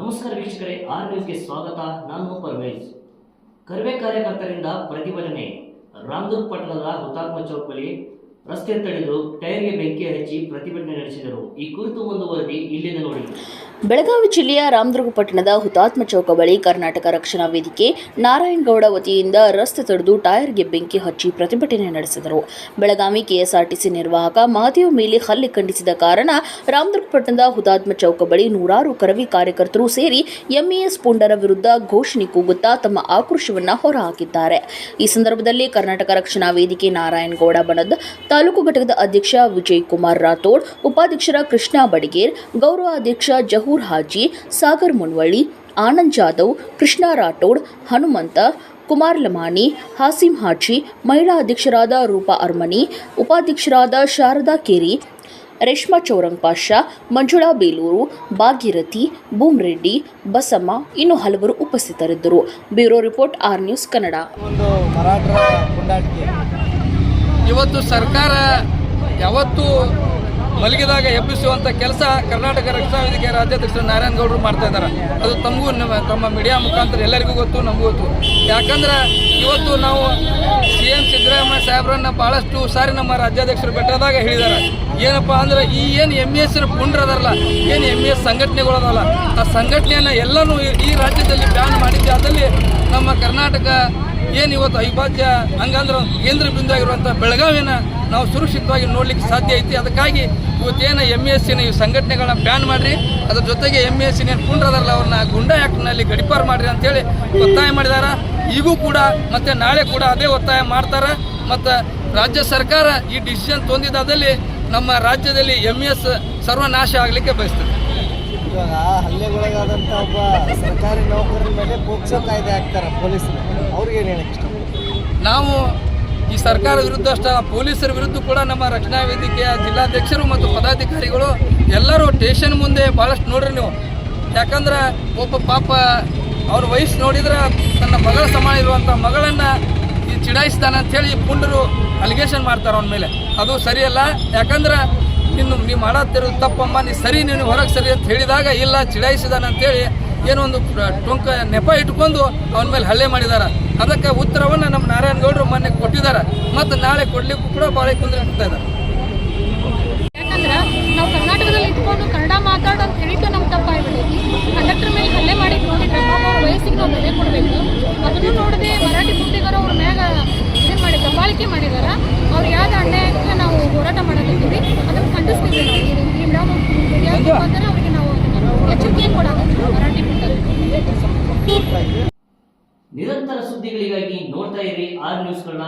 ನಮಸ್ಕಾರ ವೀಕ್ಷಕರೇ, ಆರ್ ನ್ಯೂಸ್ಗೆ ಸ್ವಾಗತ. ನಾನು ಪರ್ವೇಶ್ ಕರ್ವೆ ಕಾರ್ಯಕರ್ತರಿಂದ ಪ್ರತಿಭಟನೆ. ರಾಮದುರ್ಗ್ ಪಟ್ಟಣದ ಹುತಾತ್ಮ ಚೌಕ್ ಬಳಿ ರಸ್ತೆ ತಡೆದು ಟೈರ್ಗೆ ಬೆಂಕಿ ಹಚ್ಚಿ ಪ್ರತಿಭಟನೆ ನಡೆಸಿದರು. ಈ ಕುರಿತು ಒಂದು ವರದಿ ಇಲ್ಲಿಂದ ನೋಡಿ. ಬೆಳಗಾವಿ ಜಿಲ್ಲೆಯ ರಾಮದುರ್ಗ ಪಟ್ಟಣದ ಹುತಾತ್ಮ ಚೌಕ ಬಳಿ ಕರ್ನಾಟಕ ರಕ್ಷಣಾ ವೇದಿಕೆ ನಾರಾಯಣಗೌಡ ವತಿಯಿಂದ ರಸ್ತೆ ತಡೆದು ಟೈರ್ಗೆ ಬೆಂಕಿ ಹಚ್ಚಿ ಪ್ರತಿಭಟನೆ ನಡೆಸಿದರು. ಬೆಳಗಾವಿ ಕೆಎಸ್ಆರ್ಟಿಸಿ ನಿರ್ವಾಹಕ ಮಹದೇವ್ ಮೇಲೆ ಹಲ್ಲೆ ಖಂಡಿಸಿದ ಕಾರಣ ರಾಮದುರ್ಗ ಪಟ್ಟಣದ ಹುತಾತ್ಮ ಚೌಕ ಬಳಿ ನೂರಾರು ಕರವಿ ಕಾರ್ಯಕರ್ತರು ಸೇರಿ ಎಂಇಎಸ್ ಪುಂಡರ ವಿರುದ್ಧ ಘೋಷಣೆ ಕೂಗುತ್ತಾ ತಮ್ಮ ಆಕ್ರೋಶವನ್ನು ಹೊರಹಾಕಿದ್ದಾರೆ. ಈ ಸಂದರ್ಭದಲ್ಲಿ ಕರ್ನಾಟಕ ರಕ್ಷಣಾ ವೇದಿಕೆ ನಾರಾಯಣಗೌಡ ಬಣದ ತಾಲೂಕು ಘಟಕದ ಅಧ್ಯಕ್ಷ ವಿಜಯ್ ಕುಮಾರ್ ರಾಥೋಡ್, ಉಪಾಧ್ಯಕ್ಷರ ಕೃಷ್ಣ ಬಡಿಗೇರ್ ಗೌರವ ಅಧ್ಯಕ್ಷ ಜಹೂರ್ ಹಾಜಿ ಸಾಗರ್ ಮುನ್ವಳ್ಳಿ ಆನಂದ್ ಜಾಧವ್ ಕೃಷ್ಣ ರಾಠೋಡ್ ಹನುಮಂತ ಕುಮಾರ್ ಲಮಾಣಿ ಹಾಸಿಂ ಹಾಜಿ ಮಹಿಳಾ ಅಧ್ಯಕ್ಷರಾದ ರೂಪಾ ಅರ್ಮನಿ ಉಪಾಧ್ಯಕ್ಷರಾದ ಶಾರದಾ ಕೇರಿ ರೇಷ್ಮಾ ಚೌರಂಗ್ ಪಾಷಾ ಮಂಜುಳಾ ಬೇಲೂರು ಭಾಗೀರಥಿ ಬೂಮ್ರೆಡ್ಡಿ ಬಸಮ್ಮ ಇನ್ನು ಹಲವರು ಉಪಸ್ಥಿತರಿದ್ದರು. Bureau report R News Kannada. ಇವತ್ತು ಸರ್ಕಾರ ಯಾವತ್ತೂ ಮಲಗಿದಾಗ ಎಬ್ಬಿಸುವಂಥ ಕೆಲಸ ಕರ್ನಾಟಕ ರಕ್ಷಣಾ ವೇದಿಕೆ ರಾಜ್ಯಾಧ್ಯಕ್ಷರು ನಾರಾಯಣಗೌಡರು ಮಾಡ್ತಾ ಇದ್ದಾರೆ. ಅದು ತಮಗೂ ತಮ್ಮ ಮೀಡಿಯಾ ಮುಖಾಂತರ ಎಲ್ಲರಿಗೂ ಗೊತ್ತು, ನಮಗೂ ಗೊತ್ತು. ಯಾಕಂದ್ರೆ ಇವತ್ತು ನಾವು ಸಿ ಎಂ ಸಿದ್ದರಾಮಯ್ಯ ಸಾಹೇಬ್ರನ್ನ ಭಾಳಷ್ಟು ಸಾರಿ ನಮ್ಮ ರಾಜ್ಯಾಧ್ಯಕ್ಷರು ಬೆಟ್ಟದಾಗ ಹೇಳಿದ್ದಾರೆ. ಏನಪ್ಪ ಅಂದ್ರೆ ಈ ಏನು ಎಂ ಎಸ್ ಪುಂಡ್ರದಲ್ಲ ಏನು ಎಂ ಎಸ್ ಸಂಘಟನೆಗಳದಲ್ಲ ಆ ಸಂಘಟನೆಯನ್ನು ಎಲ್ಲನೂ ಈ- ಈ ರಾಜ್ಯದಲ್ಲಿ ಬ್ಯಾನ್ ಮಾಡಿದ್ದೆ ಅದಲ್ಲಿ ನಮ್ಮ ಕರ್ನಾಟಕ ಏನು ಇವತ್ತು ಅವಿಭಾಜ್ಯ ಹಂಗಂದ್ರೆ ಕೇಂದ್ರ ಬಿಂದು ಆಗಿರುವಂಥ ಬೆಳಗಾವಿನ ನಾವು ಸುರಕ್ಷಿತವಾಗಿ ನೋಡ್ಲಿಕ್ಕೆ ಸಾಧ್ಯ ಐತಿ. ಅದಕ್ಕಾಗಿ ಇವತ್ತೇನು ಎಂ ಎಸ್ ಸಿನ ಈ ಸಂಘಟನೆಗಳನ್ನ ಬ್ಯಾನ್ ಮಾಡಿರಿ. ಅದ್ರ ಜೊತೆಗೆ ಎಂ ಎಸ್ ಸಿನ ಕುಂಡ್ರದಲ್ಲ ಅವ್ರನ್ನ ಗುಂಡಾ ಆ್ಯಕ್ಟ್ನಲ್ಲಿ ಗಡಿಪಾರು ಮಾಡಿರಿ ಅಂತೇಳಿ ಒತ್ತಾಯ ಮಾಡಿದಾರ. ಈಗೂ ಕೂಡ ಮತ್ತು ನಾಳೆ ಕೂಡ ಅದೇ ಒತ್ತಾಯ ಮಾಡ್ತಾರೆ. ಮತ್ತು ರಾಜ್ಯ ಸರ್ಕಾರ ಈ ಡಿಸಿಷನ್ ತೊಂದಿದ್ದಾದಲ್ಲಿ ನಮ್ಮ ರಾಜ್ಯದಲ್ಲಿ ಎಂ ಎಸ್ ಸರ್ವನಾಶ ಆಗಲಿಕ್ಕೆ ಬಯಸ್ತದೆ. ಇವಾಗ ಹಲ್ಲೆಗೊಳಗಾದಂಥ ಒಬ್ಬ ಸರ್ಕಾರಿ ನೌಕರರ ಮೇಲೆ ಪೋಕ್ಸೋ ಕಾಯ್ದೆ ಹಾಕ್ತಾರೆ ಪೊಲೀಸರು. ಅವ್ರಿಗೆ ಏನು ಹೇಳಕ್ಕೆ ಇಷ್ಟ ನಾವು ಈ ಸರ್ಕಾರ ವಿರುದ್ಧ ಅಷ್ಟ ಪೊಲೀಸರ ವಿರುದ್ಧ ಕೂಡ ನಮ್ಮ ರಕ್ಷಣಾ ವೇದಿಕೆಯ ಜಿಲ್ಲಾಧ್ಯಕ್ಷರು ಮತ್ತು ಪದಾಧಿಕಾರಿಗಳು ಎಲ್ಲರೂ ಸ್ಟೇಷನ್ ಮುಂದೆ ಭಾಳಷ್ಟು ನೋಡ್ರಿ ನೀವು. ಯಾಕಂದ್ರೆ ಒಬ್ಬ ಪಾಪ ಅವ್ರ ವಯಸ್ಸು ನೋಡಿದ್ರೆ ತನ್ನ ಮಗಳ ಸಮಾನ ಇರುವಂಥ ಮಗಳನ್ನು ಈ ಚಿಡಾಯಿಸ್ತಾನೆ ಅಂತೇಳಿ ಪುಂಡರು ಅಲಿಗೇಷನ್ ಮಾಡ್ತಾರೆ ಅವನ ಮೇಲೆ. ಅದು ಸರಿಯಲ್ಲ. ಯಾಕಂದ್ರೆ ನೀನು ನೀವು ಮಾಡತ್ತಿರೋದು ತಪ್ಪಮ್ಮ, ನೀ ಸರಿ, ನೀನು ಹೊರಗೆ ಸರಿ ಅಂತ ಹೇಳಿದಾಗ, ಇಲ್ಲ, ಚಿಡಾಯಿಸಿದಾನೆ ಅಂತೇಳಿ ಏನೋ ಒಂದು ಟೊಂಕ ನೆಪ ಇಟ್ಕೊಂಡು ಅವನ ಮೇಲೆ ಹಲ್ಲೆ ಮಾಡಿದ್ದಾರೆ ಅದಕ್ಕೆ ಉತ್ತರವನ್ನು ನಮ್ಮ ನಾರಾಯಣಗೌಡರು ಮೊನ್ನೆ ಕೊಟ್ಟಿದ್ದಾರೆ ಮತ್ತು ನಾಳೆ ಕೊಡ್ಲಿಕ್ಕೂ ಕೂಡ ಭಾಳ ಕುಂದ್ರೆ ಇದ್ದಾರೆ ಯಾಕಂದ್ರೆ ನಾವು ಕರ್ನಾಟಕದಲ್ಲಿ ಇಟ್ಕೊಂಡು ಕನ್ನಡ ಮಾತಾಡೋ ಅಂತ ಹೇಳಿದ್ದು ನಮ್ಗೆ ತಪ್ಪಾಗ್ಬಿಟ್ಟೈತಿ ಕಂಡಕ್ಟರ್ ಮೇಲೆ ಹಲ್ಲೆ ಮಾಡಿ ನೋಡಿದ್ರೆ ಪಾಪ ಅವ್ರ ವಯಸ್ಸಿಗೆ ನಾವು ಬೆಲೆ ಕೊಡಬೇಕು ಅದನ್ನು ನೋಡದೆ ಮರಾಠಿ ಪುಟ್ಟಿಗರು ಅವ್ರ ಮ್ಯಾಗ ಇದನ್ನು ಮಾಡಿ ದಬ್ಬಾಳಿಕೆ ಮಾಡಿದಾರ ಅವ್ರು ಯಾವ್ದು ಅನ್ಯಾಯಕ್ಕೆ ನಾವು ಹೋರಾಟ ಮಾಡಕತ್ತೀವಿ ಅದನ್ನು ಖಂಡಿಸ್ತೀವಿ ನಾವು ಈ ಮೀಡಿಯಾ ಮೀಡಿಯಾ ಮುಖಾಂತರ ಅವರಿಗೆ ನಾವು ಎಚ್ಚರಿಕೆ ಕೊಡಾಕತ್ತೀವಿ ಮರಾಠಿ ಪುಟ್ಟರಿಗೆ ನಿರಂತರ ಸುದ್ದಿಗಳಿಗಾಗಿ ನೋಡ್ತಾ ಇರಿ ಆರ್ ನ್ಯೂಸ್ಗಳನ್ನ